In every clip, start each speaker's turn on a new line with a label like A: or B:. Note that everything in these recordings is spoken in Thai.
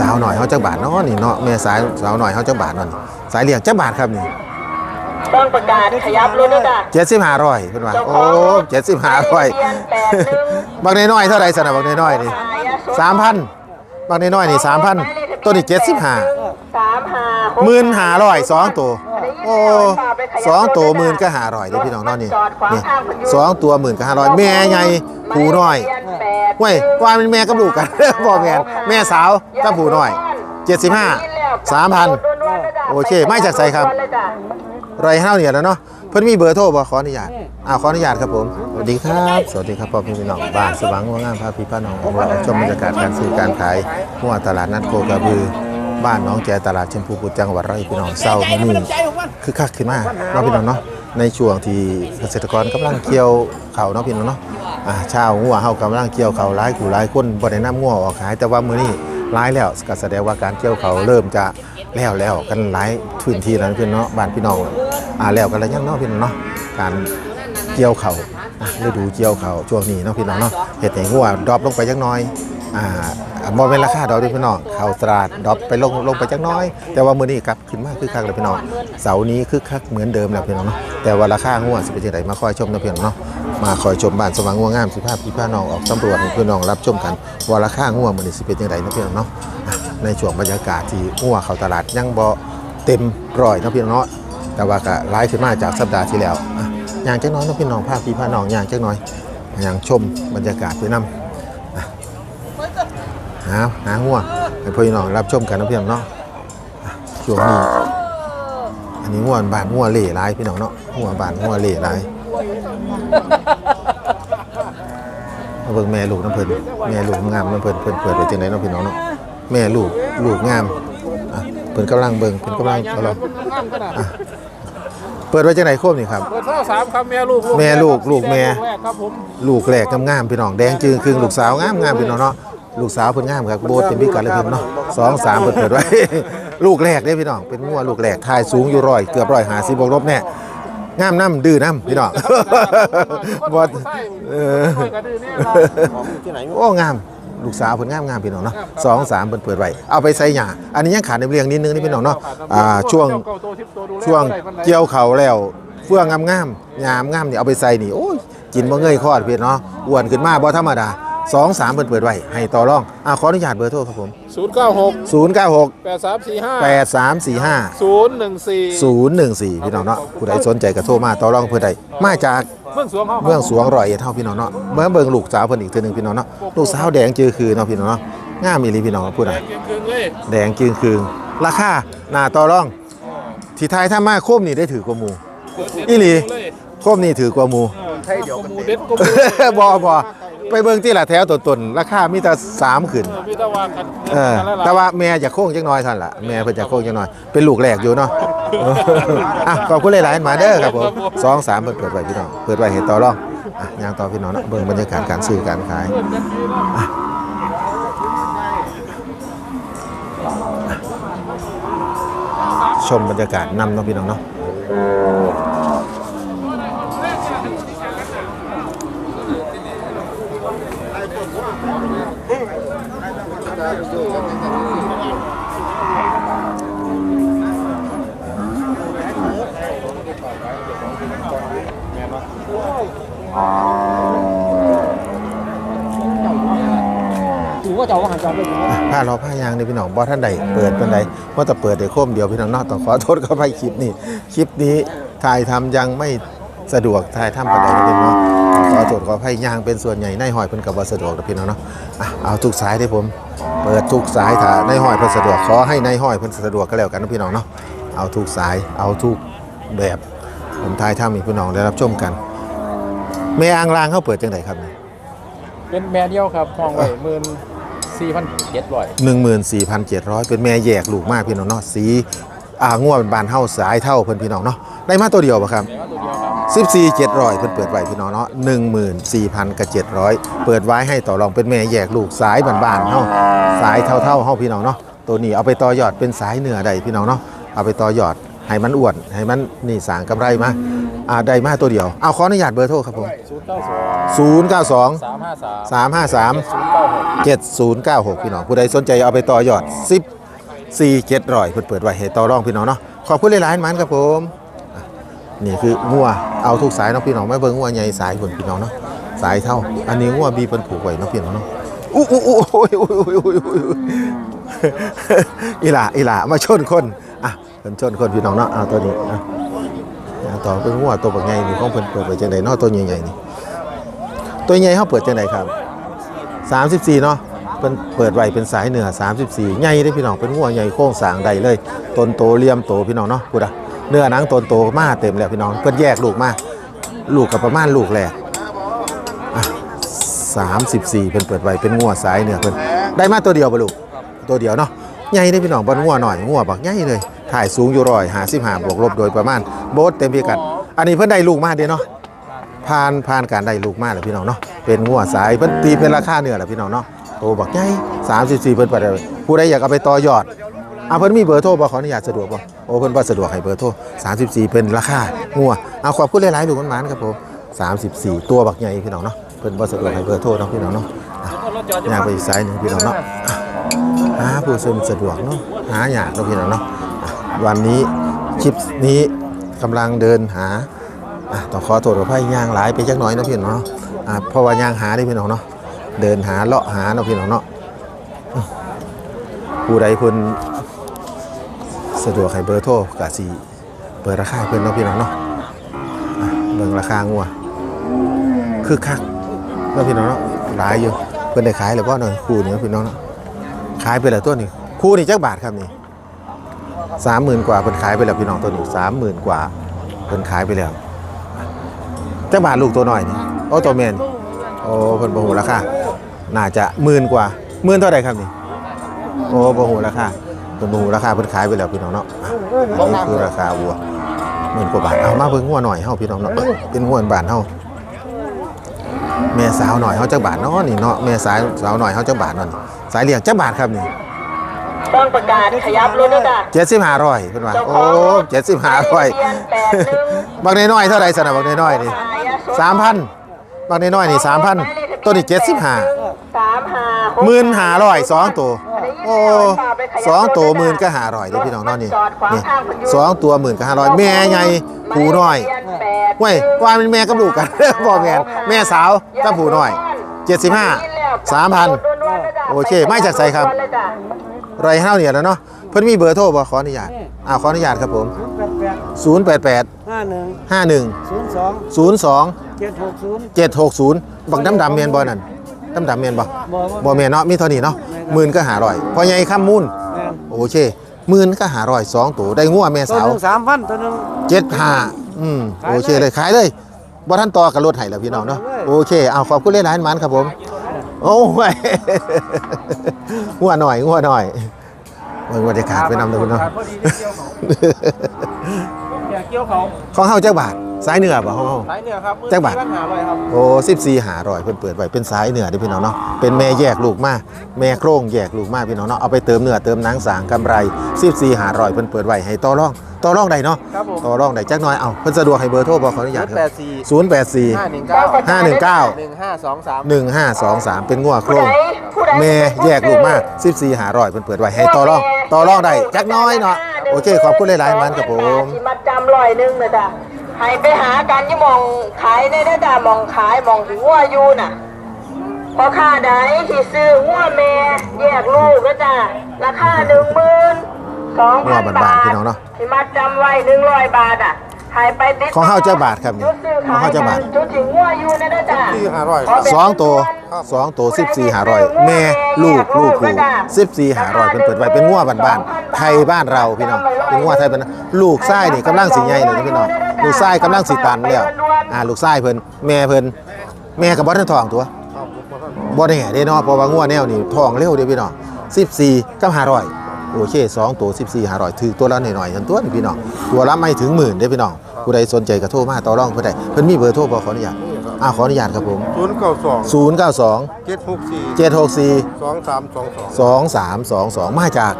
A: สาวหน่อยเขาจักบาทเนาะนี่เนาะแม่สาวสาวหน่อยเขาจักบาทนั่นสายเลี้ยงจักบาทครับนี่
B: ต้องประกาศขยับรถด้วยจ้ะ
A: เจ็ดสิบห้าร้อยเพิ่นว่าโอ้เจ็ดสิบห้าร้อย
B: เปลี่ยนแปดหนึ่ง
A: บางน้อยๆเท่าไรสนะบางน้อยๆนี่สามพันบางน้อยๆนี่สามพันตัวนี้เจ็ดสิบห้า
B: สามห้า
A: หมื่นห้าร้อยสองตัว โอ้สองตัวหมื่นก็ห้าร้อยเด้อพี่น้องเนาะนี่นี่สองตัวหมื่นก็ห้าร้อยแม่ใหญ่ผูน้อยเว้ยว่าเป็นแม่กับลูกกันบ่แม่นแม่สาวกับผู้น้อย75 3,000โอเค ไม่จากไสครับไรเท่าเนี่ยแล้วเนาะเพิ่นมีเบอร์โทรบ่ขออนุญาตอ้าวขออนุญาตครับผมสวัสดีครับสวัสดีครับพ่อพี่พี่น้องบ้านสว่างหัวงามพาพี่ป้าน้องของเราชมบรรยากาศการซื้อการขายหัวตลาดนัดโคกระบือ บ้านน้องแจตลาดชมพูพุจังหวัดร้อยพี่น้องเศร้ามื้อนี้คือคักขึ้นมาเนาะพี่น้องเนาะในช่วงที่เกษตรกรกำลังเกี่ยวข้าเนาะพี่น้องเนาะอ่าชาวงัวเฮากำลังเกี่ยวข้าหลายกูหลายคนบ่ได้นำงัวออกขายแต่ว่ามื้อนี้หลายแล้วก็แสดงว่าการเกี่ยวข้าเริ่มจะแล้วแล้วกันหลายพื้นที่แล้วนพี่น้องบ้านพี่น้องอ่าแล้วกันแล้วยังเนาะพี่น้องเนาะการเกี่ยวข้าฤดูเกี่ยวข้าช่วงนี้เนาะพี่น้องเนาะเฮ็ดให้งัวดรอปลงไปจักหน่อย อ่าบ่เป็นราคาดอกด้อพี่น้องข้าวตราดดรอปไปลงลงไปจักน้อย แต่ว่ามื้อนี้กลับขึ้นมาคือคักแล้วพี่น้องเสาร์นี้คือคักเหมือนเดิมแล้วพี่น้องเนาะแต่ว่าราคางัวสิเป็นจังไดมาคอยชมนะพี่น้องเนาะมาคอยชมบ้านสว่างงัวงามสิพาพี่พาน้องออกสำรวจให้พี่น้องรับชมกันว่าราคางัวมื้อนี้สิเป็นจังไดนะพี่น้องเนาะในช่วงบรรยากาศที่งัวเข้าตลาดยังบ่เต็มร้อยนะพี่น้องเนาะแต่ว่าก็หลายขึ้นมาจากสัปดาห์ที่แล้วอย่างจักน้อยนะพี่น้องพาพี่พาน้องอย่างจักน่อยอย่างชมบรรยากาศไปนำ หาหาหัวให้พี่น้องรับชมกันนะพี่น้องเนาะอะช่วงนี้อันนี้หัวบานหัวเหล่หลายพี่น้องเนาะหัวบานหัวเหล่หลายมาเบิ่งแม่ลูกน้ำเพิ่นแม่ลูกงามน้ำเพิ่นเพิ่นเปิดไว้จังไดเนาะพี่น้องเนาะแม่ลูกลูกงามอะเพิ่นกำลังเบิ่งเพิ่นกำลังกำลังอะเปิดไว้จังไดโคมนี่ครับ
C: เปิดเท่าสามครับแม่ลูก
A: แม่ลูกลูกแม่
C: รกครับผม
A: ลูกแรกงามๆพี่น้องแดงจึงครึ่งลูกสาวงามงามพี่น้องเนาะ ลูกสาวเพิ่นงามครับโบสเป็นพิการเลยเพิ่นเนาะสองสามเพิ่นเปิดไว้ ลูกแรกเด้พี่น้องเป็นงัวลูกแรกทายสูงอยู่ร้อยเกือบร้อยหาสิบวกลบแน่งามน้ำดื้อน้ำพี่น้องบอดเออโอ้งามลูกสาวเพิ่นงามงามพี่น้องเนาะสองสามเพิ่นเปิดไว้เอาไปใส่หญ้าอันนี้ยังขาดในเรียงนิดนึงนี่พี่น้องเนาะอ่าช่วงช่วงเกี่ยวเขาแล้วเฟื่องงามงามๆยามงามนี่เอาไปใส่นี่โอ้ยกินบ่เงยคอดเพียเนาะอ้วนขึ้นมาบ่ธรรมดา สองสามเปิดเปิดไว้ให้ต่อรองอะขออนุญาตเบอร์โทรครับผม
C: ศูนย์เก้าหก
A: 096
C: แปดสามสี่ห้า
A: 8345
C: ศูนย์หนึ่งสี่
A: 014พี่น้องเนาะผู้ใดสนใจก็โทรมาต่อรองเพื่อใดมาจาก
C: เมืองสวงเขา
A: เมืองสวงร้อยเอ็ดเท่าพี่น้องเนาะเมื่อเบิ่งลูกสาวเพิ่นอีกเทื่อหนึงพี่น้องเนาะลูกสาวแดงจือคือเนาะพี่น้องเนาะงามอีหลีพี่น้องพูด
C: แด
A: อะ
C: งเกงๆเลย
A: แดงจือคือราคาหน้าต่อรองที่ไทยถ้ามาโคมนี่ได้ถือกว่าหมู่อีหลีโคมนี่ถือกว่าหมู่
C: ใช่เดียวกันเด็ดก็
A: บอบอ ไปเบิ่งที่ละแถวตัวตนราคามีแต่สามขึ้น
C: มีตะวันกัน
A: เออแต่ว่าแม่จะโค้งจักหน้อยท่านล่ะแม่เพิ่นจะโค้งจักหน้อยเป็นลูกแรกอยู่เนาะเอออะขอบคุณหลายๆมาเด้อครับผมสองสามเปิดเปิดไว้พี่น้องเปิดไว้เห็นต่อรองอะย่างต่อพี่น้องเนาะเบิ่งบรรยากาศการซื้อการขายอะชมบรรยากาศนำเนาะพี่น้องเนาะ
D: ถือว่าจะว่าหาจอมไป
A: ผ้ารอผ้ายางนี่พี่น้องบ่ท่านใดเปิดเป็นใดว่าแต่เปิดเดี๋ยวโคมเดียวพี่น้องนอกต้องขอโทษเขาไปคลิปนี้ คลิปนี้ถ่ายทำยังไม่ สะดวกถ่ายทำปานใดนะพี่น้องขอโทษขอให้ยางเป็นส่วนใหญ่ในหอยเพิ่นกับว่าสะดวกนะพี่น้องเนาะอะเอาทุกสายได้ผม เปิดทุกสายถ้าในหอยเพิ่นสะดวกขอให้ในหอยเพิ่นสะดวกก็แล้วกันนะพี่น้องเนาะเอาทุกสายเอาทุกแบบผมถ่ายทำให้พี่น้องได้รับชมกัน แม่อ่างลางเขาเปิดจังไดครับนี่
C: เป็นแม่เดียวครับห้องไว้หมื่นสี่พันเจ็ดร้อย
A: 14,700 เป็นแม่แยกลูกมากพี่น้องเนาะสีอ่าง่วเป็นบานเฮาสายเท่าเพิ่นพี่น้องเนาะได้มาตัวเดียวป่ะครับ
C: แม่ว่าตัวเดียว
A: 14,700เพิ่นเปิดไว้พี่น้องเนาะ14,000กับ700 เปิดไว้ให้ต่อรองเป็นแม่แยกลูกสายบานๆเฮาสายเท่าๆเฮาพี่น้องเนาะตัวนี้เอาไปต่อยอดเป็นสายเนื้อได้พี่น้องเนาะเอาไปต่อยอดให้มันอ้วนให้มันนี่สางกำไรมาอ่าได้มาตัวเดียวเอาขออนุญาตเบอร์โทรครับผม
C: ศูนย์เก้าสอง
A: 092
C: สามห้าสาม
A: 353
C: ศูนย์เก้าหก
A: 7096 พี่น้องผู้ใดสนใจเอาไปต่อยอด10 4 700เพิ่นเปิดไว้ให้ต่อรองพี่น้องเนาะขอบคุณหลายๆมันครับผม นี่คืองัวเอาทุกสายเนาะพี่น้องไม่เบิ่งงัวใหญ่สายคนพี่น้องเนาะสายเท่า อันนี้งัวบีเพิ่นผูกไว้เนาะพี่น้องเนาะอู้อู้อู้โอ้ยโอ้ยโอ้ยโอ้ยอีหล่าอีหล่ามาชนคนอะเพิ่นชนคนพี่น้องเนาะเอาตัวนี้อะต่อเป็นงัวตัวบักใหญ่นี่ของเพิ่นเปิดไว้จังไดเนาะตัวใหญ่ๆนี่ตัวใหญ่เฮาเปิดจังไดครับ34เนาะเป็นเปิดไว้เป็นสายเหนือ 34 ใหญ่ได้พี่น้องเป็นหัวใหญ่โค้งสางใดเลย ต้นโตเลี่ยมโตพี่น้องเนาะพูดอะ เนื้อหนังตนโตมาเต็มแล้วพี่น้องเพิ่นแยกลูกมาลูกกับประมาณลูกแหลกอะ34เพิ่นเปิดไว้เป็นงัวสายเหนือเพิ่นได้มาตัวเดียวบ่ลูกตัวเดียวเนาะใหญ่ได้พี่น้องบ่งัวหน่อยงัวบักใหญ่เลยถ่ายสูงอยู่ร้อย55บวกลบโดยประมาณโบสเต็มพิกัด อันนี้เพิ่นได้ลูกมาเด้เนาะผ่านผ่านการได้ลูกมาแล้วพี่น้องเนาะเป็นงัวสายเพิ่นตีเป็นราคาเนื้อแหละพี่น้องเนาะโตบักใหญ่34เพิ่นเปิดไว้ผู้ใดอยากเอาไปต่อยอด เอะเพิ่นมีเบอร์โทรบ่ขออนุญาตสะดวกบ่โอ้เพิ่นบ่สะดวกให้เบอร์โทร34เป็นราคางัวเอาขอบคุณหลายๆลูกมันหมานครับผม34 ตัวบักใหญ่พี่น้องเนาะเพิ่นบ่สะดวกให้เบอร์โทรเนาะพี่น้องเนาะอยางไปอีกสายหนึงพี่น้องเนาะอะหาผู้ชมสะดวกเนาะหายากเนาะพี่น้องเนาะวันนี้คลิปนี้กำลังเดินหาอะต้องขอโทษขอพายย่างหลายไปจักหน่อยนะพี่น้องเนาะเพราะว่าย่างหาได้พี่น้องเนาะเดินหาเลาะหาเนาะพี่น้องเนาะผู้ใดเพิ่น สะดวกให้เบอร์โทรกะสิเปิดราคาเพิ่อนเนาะพี่น้องเนาะเบิ่งราคางัวคือคักเนาะพี่น้องเนาะหลายอยู่เพิ่อนได้ขายแล้วบ่เนาะคู่นี้เพี่น้องเนาะขายไปแล้วตัวนี้คู่นี้จักบาทครับนี่สามหมื่นกว่าเพิ่นขายไปแล้วพี่น้องตัวนี้สามหมื่นกว่าเพิ่นขายไปแล้วจักบาทลูกตัวน้อยนี่โอ้ตัวแมนโอ้เพิ่นบ่ฮู้ราคาน่าจะหมื่นกว่าหมื่นเท่าใดครับนี่โอ้บ่ฮู้ราคา เพิ่นบ่ฮู้ราคาเพิ่นขายไปแล้วพี่น้องเนาะอะอันนี้คือราคาวัวหมื่นกว่าบาทเอามาเบิ่งงัวหน่อยเฮาพี่น้องเนาะเป็นงัวบ้านเฮาแม่สาวหน่อยเฮาจักบาทเนาะนี่เนาะแม่สาวสาวหน่อยเฮาจักบาทเนั่นสายเลี้ยงจักบาทครับนี่
B: ต้องประกาศขยับรถด้วยจ้ะ
A: 7500เพิ่นว่าโอ้7500
B: แปดหนึ่ง
A: บักน้อยๆเท่าใดซั่นน่ะบักน้อยๆนี่สามพันบางน้อยๆนี่สามพันตัวนี้เจ็ดสิบห้า
B: สามห้า
A: หมื่นหาร้อยสองตัว โอ้สองตัวหมื่นก็หาร้อยเด้อพี่น้องเนาะนี่นี่สองตัวหมื่นก็หาร้อยแม่ใหญ่ผูน้อยเว้ยว่าเป็นแม่กับลูกกันบ่แม่นแม่สาวกับผูน้อยเจ็ดสิบห้าสามพันโอเค ไม่จากไสครับไรเท่าเนี่ยแล้วเนาะเพิ่นมีเบอร์โทรบ่ขออนุญาตอ้าวขออนุญาตครับผม
D: แปดแปด
A: 088
D: ห้าหนึ่ง
A: 51
D: ศูนย์สอง
A: 02
D: เจ็ดหกศูนย์
A: 760 บักดำดำๆเมียนบ่นั่น ดำดำๆเมียนบ่
D: บ่บ่
A: บ่เมียนเนาะมีเท่านี้เนาะหมื่นก็หาร้อยพอใหญ่ข้ามมูล
D: แม่น
A: โอเคหมื่นก็หาร้อยสองตัวได้งัวแม่
D: ตัว
A: สาว
D: หนึ่งสามพันตัวหนึ่ง
A: เจ็ดห้าอืมโอเคเลยขายเลยบ่ท่านต่อกับรถให้แล้วพี่น้องเนาะโอเคเอาขอบคุณเล่นหลายมันครับผมโอ้ยงัวหน่อยงัวหน่อยเบิ่งบรรยากาศไปนำเด้อคุณเนาะ
C: พอดีได้เกี่ยวเขาอยากเกี่ยวเขา
A: ของเฮาจักบาท สายเหนือบ่ของเฮา
C: สายเหนือครับ
A: จักบาท
C: ปัญหาอะไรครับ
A: โอ้14หาร้อยเพิ่นเปิดไว้เป็นสายเหนือเด้อพี่น้องเนาะเป็นแม่แยกลูกมาแม่โครงแยกลูกมาพี่น้องเนาะเอาไปเติมเนื้อเติมหนังสร้างกำไร14หาร้อยเพิ่นเปิดไว้ให้ต่อรองต่อรองได้เนาะ
C: ครับผม
A: ต่อรองได้จักหน่อยเอาเพิ่นสะดวกให้เบอร์โทรบ่ขออนุญาตค
C: แป
A: รับ
C: ดสี่
A: 084
C: ห้าหนึ่งเก้า
A: 519
C: หนึ่งห้าสองสาม
A: 1523 เป็นงัวโครงแม่แยกลูกมา14หาร้อยเพิ่นเปิดไว้ให้ต่อรองต่อรองได้จักหน้อยเนาะโอเคขอบคุณหลายๆมันครับผม
B: สิมาจำลอยหนึงเลยจ้ะ ให้ไปหากันยี่หมองขายได้ได้จ้ะหมองขายหมองถึงงัวอยู่น่ะพอค่าใดที่ซื้องัวแม่แยกลูกก็จ้ะราคาหนึ่งหมื่นสอง
A: งั
B: พั
A: วนบ้าน
B: บา
A: ๆ
B: ท
A: พี่น้องเนาะ
B: ที่มาจำไว้หนึ่งร้อยบาทอะขายไปติด
A: ของเฮาเจ้าบาทครับนี่
B: จุดซื้อ
A: ของ
B: ขาย
A: เฮาเจ้าบาท
B: กันจุดถึงงัวอยู่นะเด้อจ้ะ
C: ที่ห้าร้อย
B: ขเป็น
A: สองตัวสองตัวสิบสี่หาร้อยแม่ลูกลูกคู่สิบสี่หาร้อยเป็นเปิดไว้เป็นงัวบ้านๆไทยบ้านเราพี่น้องเป็นงัวไทยบ้านลูกไส้นี่กำลังสีใหญ่เลยนะพี่น้อง ลูกไส้กำลังสีตันแล้วอ่าลูกไส้เพิ่นแม่เพิ่นแม่กับบ่ทันทองตัวบ่ได้แเด้เนาะเพราะว่างัวแนวนี่ทองเร็วเด้พี่น้อง14กับ500โอเคสองตัว14 500ถือตัวละหน่อยๆกันตัวนี่พี่น้องตัวละไม่ถึงหมื่นเด้พี่น้องผู้ใดสนใจก็โทรมาต่อรองเพิ่นได้เพิ่นมีเบอร์โทรบ่ขออนุญาตอ่าขออนุญาตครับผม
E: ศูนย์เก้าสอง
A: 092
E: เจ็ดหกสี่
A: เจ็ดหกสี่
E: สองสามสองสอง
A: สองสามสองสองมาจาก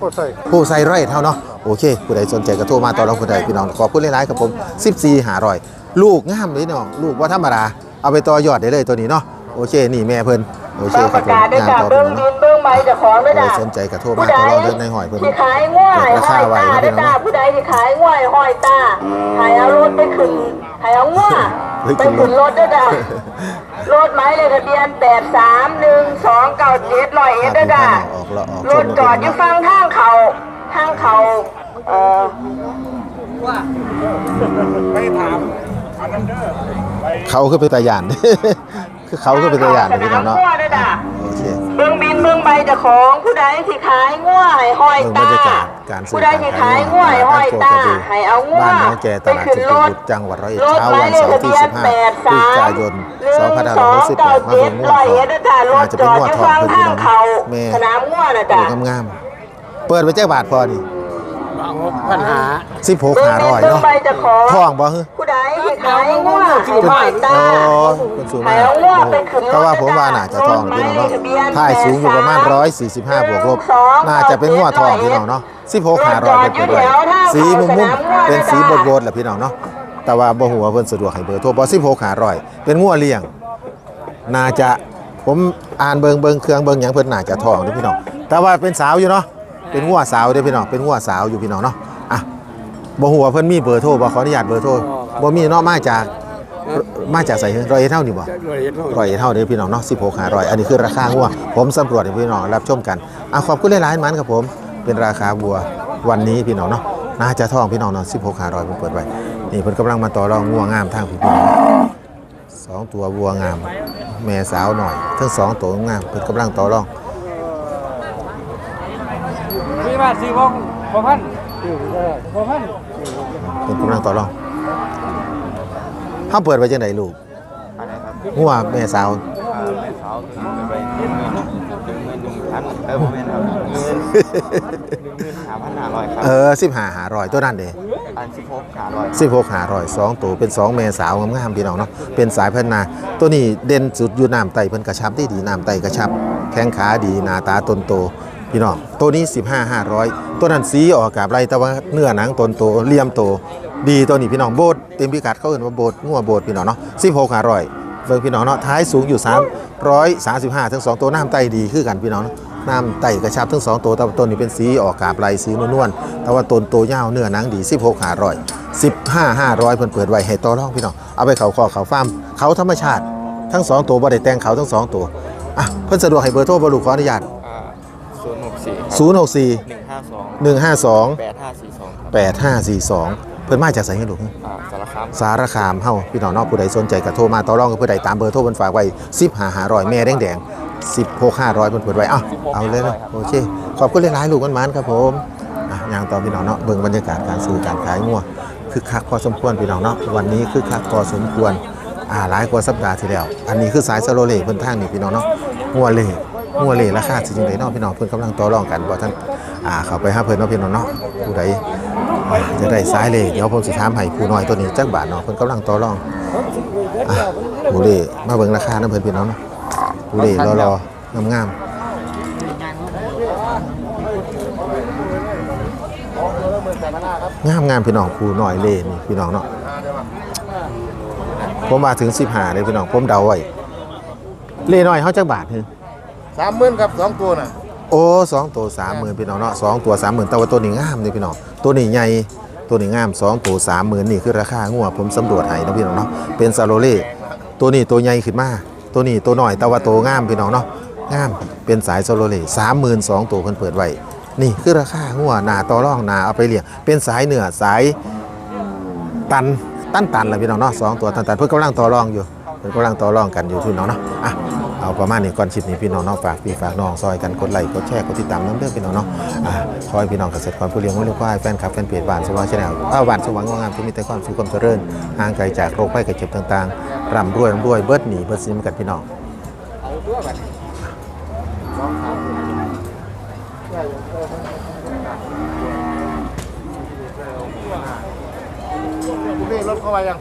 E: ก็ใส่
A: ผู้ใส่ไร่เท่าเนาะ โอเคผู้ใดสนใจก็โทรมาต่อรองผู้ใดพี่น้องขอบคุณหลายๆครับผม 14หาร้อยลูกงามเลยน้องลูกว่าธรรมดาเอาไปต่อยอดได้เลยตัวนี้เนาะโอเคนี่แม่เพิ่นโอเค
B: ต้อง
A: ค
B: ป
A: รับผม
B: ระกาศด้วย
A: งาม
B: จ้ะ
A: ต่อ
B: เบิ้ง
A: พี่น้
B: ดิ
A: อง
B: นเบิ้งใบเจะของด้วย
A: ผู้ใด
B: จ้ะ
A: สนใจก็โทรมาต่อรองเดินในหอยเพิ่น
B: ที่ขายง่วย
A: ราคาไว้
B: ห้อย
A: นะพี่น้อง
B: ตาผู้ใดที่ขายง่วยห้อยตาขายเอารถไปขึ้นขายเอาง่ว
A: เฮ้ย
B: ไป
A: ขึ้นรถ
B: ขึ้นรถด้วยจ้ะรถหมายเลขทะเบียนแปดสามหนึ่งสองเก้าเจ็ดร้อยเอ็ดด้วยจ้ะ
A: ออกแล้วออก
B: รถจอดอยู่ฟังทางเขา ทางเขาเอ่อ
A: เขาคือเป็นตาย่าน คือเขาคือเป็นตาย่านนะพี่น้องเนาะ
B: สมง่วด้วยจ้ะ
A: โอเค
B: เบื้องบินเบื้องใบเจะของผู้ใดที่ขายง่วให้ห้อย
A: เบิ่งบร
B: ตาร
A: ยากาศการซื้อ
B: ผู้ใดที่ขายง่วให้ห้อยตาให้เอาง่ว
A: บ้านน้องแกต
B: ไป
A: ลาด
B: ขึ้น
A: สุขุ
B: ร
A: ม
B: ถ
A: วิทจังหวัดร้อยเอ็ด
B: รถ
A: เช้า
B: หมา
A: วั
B: ย
A: น
B: เลข
A: เสา
B: ทะ
A: ร์ที่
B: เบียนแปด
A: 15พฤศ
B: สาม
A: จิกายน
B: หนึ่งสองเก้า
A: 2568
B: เจ็ด
A: มา
B: ร้อย
A: เบิ่ง
B: เอ็ดนะจ้ะรถ
A: อาจจะ
B: จ
A: เป็น
B: อด
A: งว
B: อ
A: ด
B: ยู่
A: ทอง
B: ฟัง
A: เพิ่นพี่
B: ทาง
A: น้อง
B: เขา
A: แม่
B: สนามง่วนะ
A: ดู
B: จ้ะ
A: งามๆ เปิดไปเจ้าบาทพอนี่
C: ปัญหา
A: 16
B: เบื้องบิน
A: 500
B: เบื้อง
A: เนาะ
B: ใบเจะของ
A: ท่องบ่ฮึ
B: ผู้ใดที่ขายง่วให้ห้อยตา
A: อ๋อเป็นสูงมาก
B: ให้เอาง่วไปขึ้นรถ
A: แต่ว่าผมว่าน่าจะทองพี่น้องเนาะถ่ายสูงอยู่ประมาณ145บวกลบ น่าจะเป็นงัวทองพี่น้องเนาะ16 500เป็นไปได้สีมุมๆเป็นสีบดๆแหละพี่น้องเนาะ แต่ว่าบ่ฮู้ว่าเพิ่นสะดวกให้เบอร์โทรบ่16 500เป็นงัวเลี้ยง น่าจะผมอ่านเบิงเบิงเครื่องเบิงหยังเพิ่นน่าจะทองเด้อพี่น้อง แต่ว่าเป็นสาวอยู่เนาะ เป็นงัวสาวเด้อพี่น้องเป็นงัวสาวอยู่พี่น้องเนาะอะบ่ฮู้ว่าเพิ่นมีเบอร์โทรบ่ขออนุญาตเบอร์โทรบ่มีเนาะมาจากมาจากไสร้อยเอ็ดเท่านี่บ่ร้อยเท่าเด้อพี่น้องเนาะ16 500อันนี้คือราคางัวผมสำรวจให้พี่น้องรับชมกันอะขอบคุณหลายๆมันครับผมเป็นราคาบัววันนี้พี่น้องเนาะน่าจะท่องพี่น้องเนาะ16 500ผมเปิดไว้นี่เพิ่นกำลังมาต่อรองงัวงามทางพี่พี่น้องสองตัววัวงาม แม่สาวหน่อย ทั้งสองตัวงามเพิ่นกำลังต่อรอง
C: มีบ้านสี่วงพอพันพอพัน
A: เพิ่นกำลังต่อรองเฮาเปิดไว้จังไดลูกงัวแม่สาว
F: แม่สาวคือไปหนึ่งหมื่นหนึ่งหมื่นหนึ่งพันเออผมเป็นครับหนึ่งหมื่นหนึ่งหมื่นหาพันห้าร้อยครับ
A: เออ15 500ตัวนั้นเด้
F: อันสิบหกหาร้อย
A: 16หาร้อยสองตัวเป็น2เมสาวงามๆพี่น้องเนาะเป็นสายพันธุ์นา ตัวนี้เด่นสุดอยู่น้ำไตเพิ่นกระชับได้ดีน้ำไตกระชับ แข้งขาดีหน้าตาตนโต พี่น้องตัวนี้ 15 500 ตัวนั้นสีออกกับไรแต่ว่าเนื้อหนังตนโตเลี่ยมโตดีตัวนี้พี่น้องโบดเต็มพิกัดเขาเอิ้นว่าโบดงัวโบดพี่น้องเนาะ16 500เบิ่งพี่น้องเนาะท้ายสูงอยู่ 335 ทั้งสองตัวน้ำไตดีคือกันพี่น้องน้ำไตกระชับทั้งสองตัวแต่ว่าตัวนี้เป็นสีออกกาบลายสีนวลๆแต่ว่าตนโตยาวเนื้อหนังดี 16 500 15 500เพิ่นเปิดไว้ให้ต่อรองพี่น้องเอาไปเขาคอเขาฟาร์มเขาธรรมชาติทั้งสองตัวบ่ได้แต่งเขาทั้งสองตัวอะเพิ่นสะดวกให้เบอร์โทรบ่ลูกขออนุญาต
F: ศูนย์หกสี่
A: 064
F: หนึ่งห้าสอง
A: 152
F: แปดห้าสี่สองครับ
A: 8542เพิ่นมาจากไสกันลูก
F: อ่าสารคาม
A: สารคามเฮาพี่น้องเนอกผู้ใดสนใจก็โทรมาต่อรองกับผู้ใดตามเบอร์โทรเพิ่นฝากไว้10 500แม่แดงๆ16 500เพิ่นเปิดไว้เอ้าเอาเลยนะโอเคขอบคุณหลายๆลูกมันมันๆครับผมอะย่างต่อพี่น้องเนาะเบิ่งบรรยากาศการซื้อการขายงัวคึกคักพอสมควรพี่น้องเนาะวันนี้คึกคักพอสมควรอ่าหลายกว่าสัปดาห์ที่แล้ว อันนี้คือสายสโลเล่เพิ่นทางนี่พี่น้องเนาะงัวเล่ งัวเล่ราคาสิจังไดเนาะพี่น้องเพิ่นกำลังต่อรองกันบ่ท่านอ่าเข้าไปหาเพิ่นเนาะพี่น้องเนาะผู้ใดจะได้ซ้ายเลยเดี๋ยวผมสิถามให้ผู้น้อยตัวนี้จักบาทเนาะเพิ่นกำลังต่อรองอะผู้เล่มาเบิ่งราคานํเพิ่นพี่น้องเนาะผู้เล่รอๆงามๆงามๆพี่น้องผู้น้อยเลนพี่น้องเนาะผมมาถึง15เลยพี่น้องผมเดาไว้เล่น้อยเฮาจักบาทคือ
E: สามหมื่นครับสองตัวน่ะ
A: โอ้สองตัวสามหมื่นพี่น้องเนาะสองตัวสามหมื่นแต่ว่าตัวนี้งามเลยพี่น้องตัวนี้ใหญ่ตัวนี้งามสองตัวสามหมื่นนี่คือราคางัวผมสำรวจให้นะพี่น้องเนาะเป็นซาโรเล่ตัวนี้ตัวใหญ่ขึ้นมาตัวนี้ตัวหน้อยแต่ว่าตัวงามพี่น้องเนาะงามเป็นสายซาโรเล่สามหมื่นสองตัวเพิ่นเปิดไว้นี่คือราคางัวหนาต่อรองหนาเอาไปเลี้ยงเป็นสายเหนือสายตันตันตันแหละพี่น้องเนาะสองตัวตันตันเพิ่นกำลังต่อรองอยู่เพิ่นกำลังต่อรองกันอยู่พี่น้องเนาะ เอาประมาณนี้ก่อนคลิปนี้พี่น้องเนาะฝากพี่ฝากน้องซอยกันกดไลค์กดแชร์กดติดตามน้ำเด้อพี่น้องเนาะอ่าขอให้พี่น้องเกษตรกรผู้เลี้ยงวัวเลี้ยงควายแฟนคลับแฟนเพจบ้านสว่างชาแนลเอาบ้านสว่างงามที่มีแต่ความสุขความเจริญห่างไกลจากโรคภัยไข้เจ็บต่างๆร่ำรวยร่ำรวยเบิดหนีเบิดซิมกันพี่น้อง
E: รถเข้ามายัง